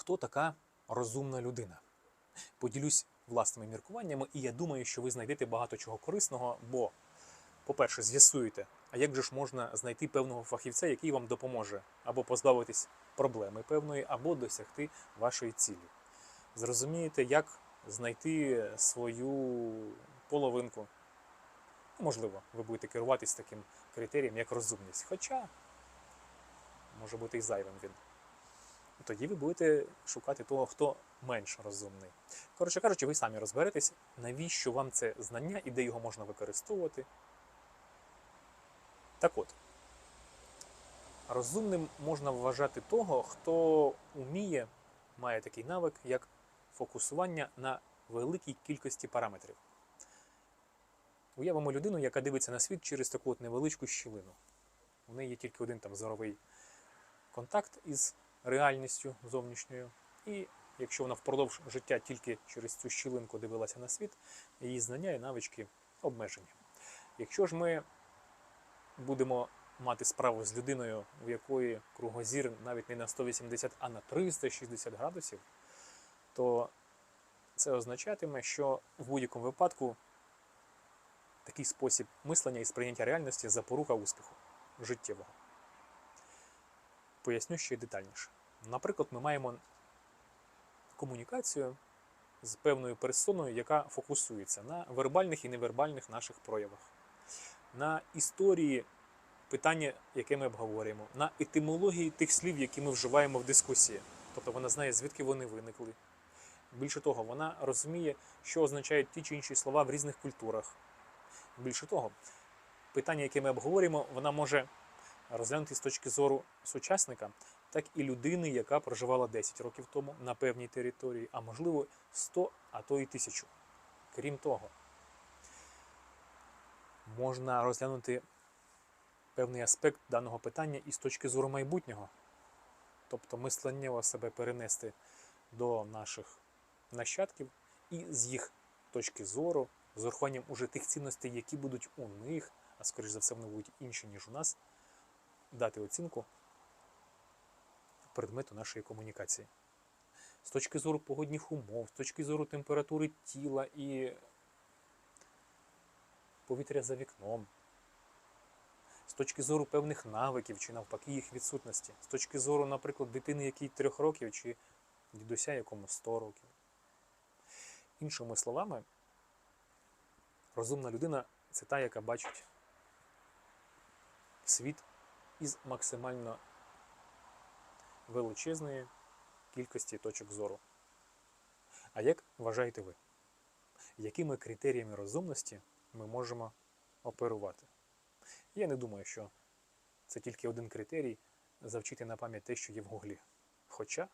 Хто така розумна людина? Поділюсь власними міркуваннями, і я думаю, що ви знайдете багато чого корисного, бо, по-перше, з'ясуєте, а як же ж можна знайти певного фахівця, який вам допоможе або позбавитись проблеми певної, або досягти вашої цілі. Зрозумієте, як знайти свою половинку. Ну, Можливо, ви будете керуватись таким критерієм, як розумність. Хоча може бути і зайвим він. Тоді ви будете шукати того, хто менш розумний. Коротше кажучи, ви самі розберетесь, навіщо вам це знання і де його можна використовувати. Так от, розумним можна вважати того, хто уміє, має такий навик, як фокусування на великій кількості параметрів. Уявимо людину, яка дивиться на світ через таку от невеличку щілину. У неї є тільки один там зоровий контакт із реальністю зовнішньою. І якщо вона впродовж життя тільки через цю щілинку дивилася на світ, її знання і навички обмежені. Якщо ж ми будемо мати справу з людиною, у якої кругозір навіть не на 180, а на 360 градусів, то це означатиме, що в будь-якому випадку такий спосіб мислення і сприйняття реальності запорука успіху життєвого. Поясню ще й детальніше. Наприклад, ми маємо комунікацію з певною персоною, яка фокусується на вербальних і невербальних наших проявах, на історії питання, яке ми обговорюємо, на етимології тих слів, які ми вживаємо в дискусії. Тобто вона знає, звідки вони виникли. Більше того, вона розуміє, що означають ті чи інші слова в різних культурах. Більше того, питання, яке ми обговорюємо, вона може розглянути з точки зору сучасника, так і людини, яка проживала 10 років тому на певній території, а можливо 100, а то і 1000. Крім того, можна розглянути певний аспект даного питання і з точки зору майбутнього, тобто мисленнєво себе перенести до наших нащадків і з їх точки зору, з урахуванням уже тих цінностей, які будуть у них, а скоріш за все, вони будуть інші, ніж у нас, дати оцінку предмету нашої комунікації. З точки зору погодних умов, з точки зору температури тіла і повітря за вікном, з точки зору певних навиків чи навпаки їх відсутності, з точки зору, наприклад, дитини, якій трьох років, чи дідуся, якому 100 років. Іншими словами, розумна людина це та, яка бачить світ із максимально величезної кількості точок зору. А як вважаєте ви, якими критеріями розумності ми можемо оперувати? Я не думаю, що це тільки один критерій завчити на пам'ять те, що є в гуглі. Хоча